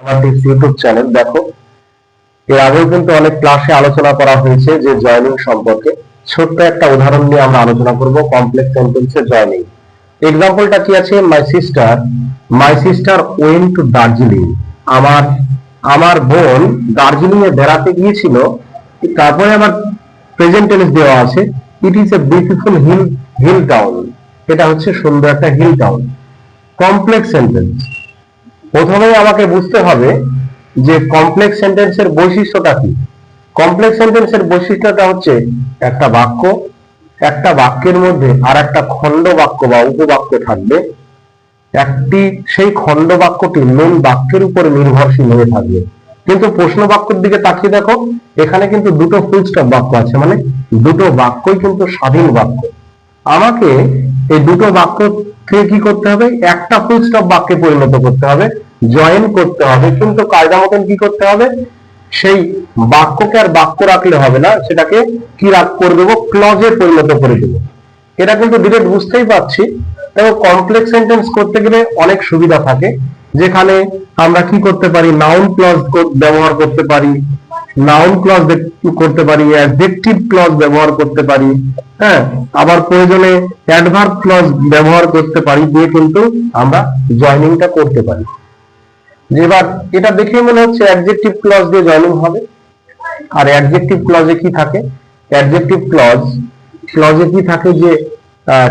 আমাদের YouTube channel দেখো, এর আগেও কিন্তু অনেক ক্লাসে আলোচনা করা হয়েছে যে জয়নিং সম্পর্কে। ছোট্ট একটা উদাহরণ নিয়ে আমরা আলোচনা করব কমপ্লেক্স জয়নিং এক্সাম্পলটা কি আছে? My sister my sister went to Darjeeling আমার আমার বোন দার্জিলিং এ বেড়াতে গিয়েছিল। তারপরে আমার প্রেজেন্ট টেন্স দেওয়া আছে। It is a beautiful hill hill town এটা হচ্ছে সুন্দর একটা হিল টাউন কমপ্লেক্স সেন্টেন্স প্রথমেই আমাকে বুঝতে হবে যে কমপ্লেক্স সেন্টেন্সের বৈশিষ্ট্যটা কি। কমপ্লেক্স সেন্টেন্সের বৈশিষ্ট্যটা হচ্ছে একটা বাক্য, একটা বাক্যের মধ্যে আর একটা খণ্ড বাক্য বা উপবাক্য থাকবে। একটি, সেই খণ্ড বাক্যটি মূল বাক্যের উপরে নির্ভরশীল হয়ে থাকবে। কিন্তু প্রশ্ন বাক্যের দিকে তাকিয়ে দেখো, এখানে কিন্তু দুটো ফুল স্টপ বাক্য আছে মানে দুটো বাক্যই কিন্তু স্বাধীন বাক্য। আমাকে এই দুটো বাক্য থেকে কি করতে হবে? একটা ফুল স্টপ বাক্যে পরিণত করতে হবে জয়েন করতে হবে। কিন্তু কায়দা মতন কি করতে হবে? সেই বাক্যকে আর বাক্য রাখলে হবে না, সেটাকে কি রাখ, করে দেবো? ক্লজে পরিণত করে দেবো। এটা কিন্তু ডিরেক্ট বুঝতেই পারছি। তবে কমপ্লেক্স সেন্টেন্স করতে গেলে অনেক সুবিধা থাকে। যেখানে আমরা কি করতে পারি? নাউন ক্লজ ব্যবহার করতে পারি। নাউন ক্লজ করতে পারি অ্যাডজেক্টিভ ক্লজ ব্যবহার করতে পারি হ্যাঁ? আবার প্রয়োজনে অ্যাডভার্ব ক্লজ ব্যবহার করতে পারি, দিয়ে কিন্তু আমরা জয়নিংটা করতে পারি। যে এবার এটা দেখে মনে হচ্ছে অ্যাডজেক্টিভ ক্লজ দিয়ে জয়নিং হবে। আর অ্যাডজেক্টিভ ক্লজে কি থাকে? অ্যাডজেক্টিভ ক্লজ ক্লজে কি থাকে যে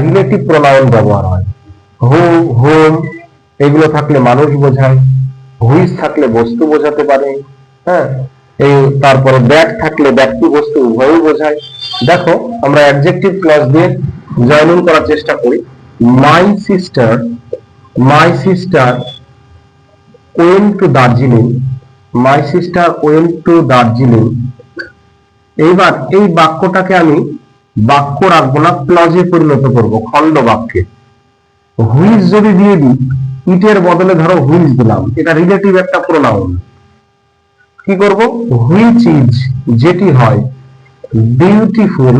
রিলেটিভ প্রোনাউন ব্যবহার হয়। হু হোম এগুলো থাকলে মানুষ বোঝায়। হুইস থাকলে বস্তু বোঝাতে পারে হ্যাঁ? এই তারপরে ব্যাগ থাকলে ব্যক্তি বস্তু উভয়ই বোঝায়। দেখো, আমরা অ্যাডজেক্টিভ ক্লজ দিয়ে জয়নিং করার চেষ্টা করি। My sister my sister went to Darjeeling my sister went to Darjeeling এইবার এই বাক্যটাকে আমি বাক্য রাখব না ক্লজে পরিণত করব, খণ্ড বাক্যে। হুইজ যদি দিয়ে দিই, ইটের বদলে ধরো হুইজ দিলাম, এটা রিলেটিভ একটা প্রোনাউন কি করব? হুইচ ইজ যেটি হয় বিউটিফুল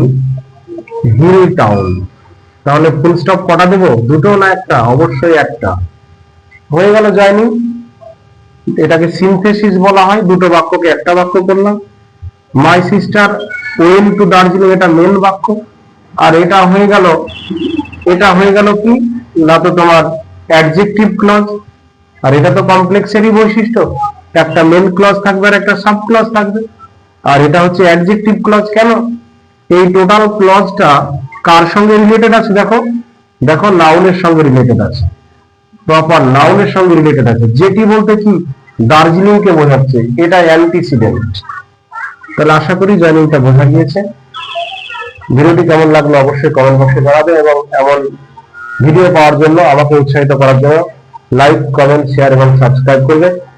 হিল টাউন তাহলে ফুল স্টপ কটা দেবো? দুটো না একটা? অবশ্যই একটা। হয়ে গেল জয়নি এটাকে সিনথেসিস বলা হয়। দুটো বাক্যকে একটা বাক্য করলাম। My sister well to Darjeeling এটা মেন বাক্য। আর এটা হয়ে গেল, এটা হয়ে গেল কি? না তো তোমার অ্যাডজেক্টিভ ক্লজ আর এটা তো কমপ্লেক্সেরই বৈশিষ্ট্য। একটা মেন ক্লজ থাকবে আর একটা সাব ক্লজ থাকবে। আর এটা হচ্ছে অ্যাডজেক্টিভ ক্লজ কেন? এই টোটাল ক্লজটা কার সঙ্গে রিলেটেড আছে দেখো? দেখো নাউনের সঙ্গে রিলেটেড আছে। প্রপার নাউনের সঙ্গে রিলেটেড আছে। যেটি বলতে কি? দার্জিলিং কে বোঝাচ্ছে। এটা অ্যান্টিসিডেন্ট তাহলে আশা করি জয়নিংটা বোঝা গিয়েছে। ভিডিওটি কেমন লাগল অবশ্যই কমেন্ট বক্সে জানাবে এবং এমন ভিডিও পাওয়ার জন্য আমাকে উৎসাহিত করার জন্য লাইক কমেন্ট শেয়ার এবং সাবস্ক্রাইব করবে।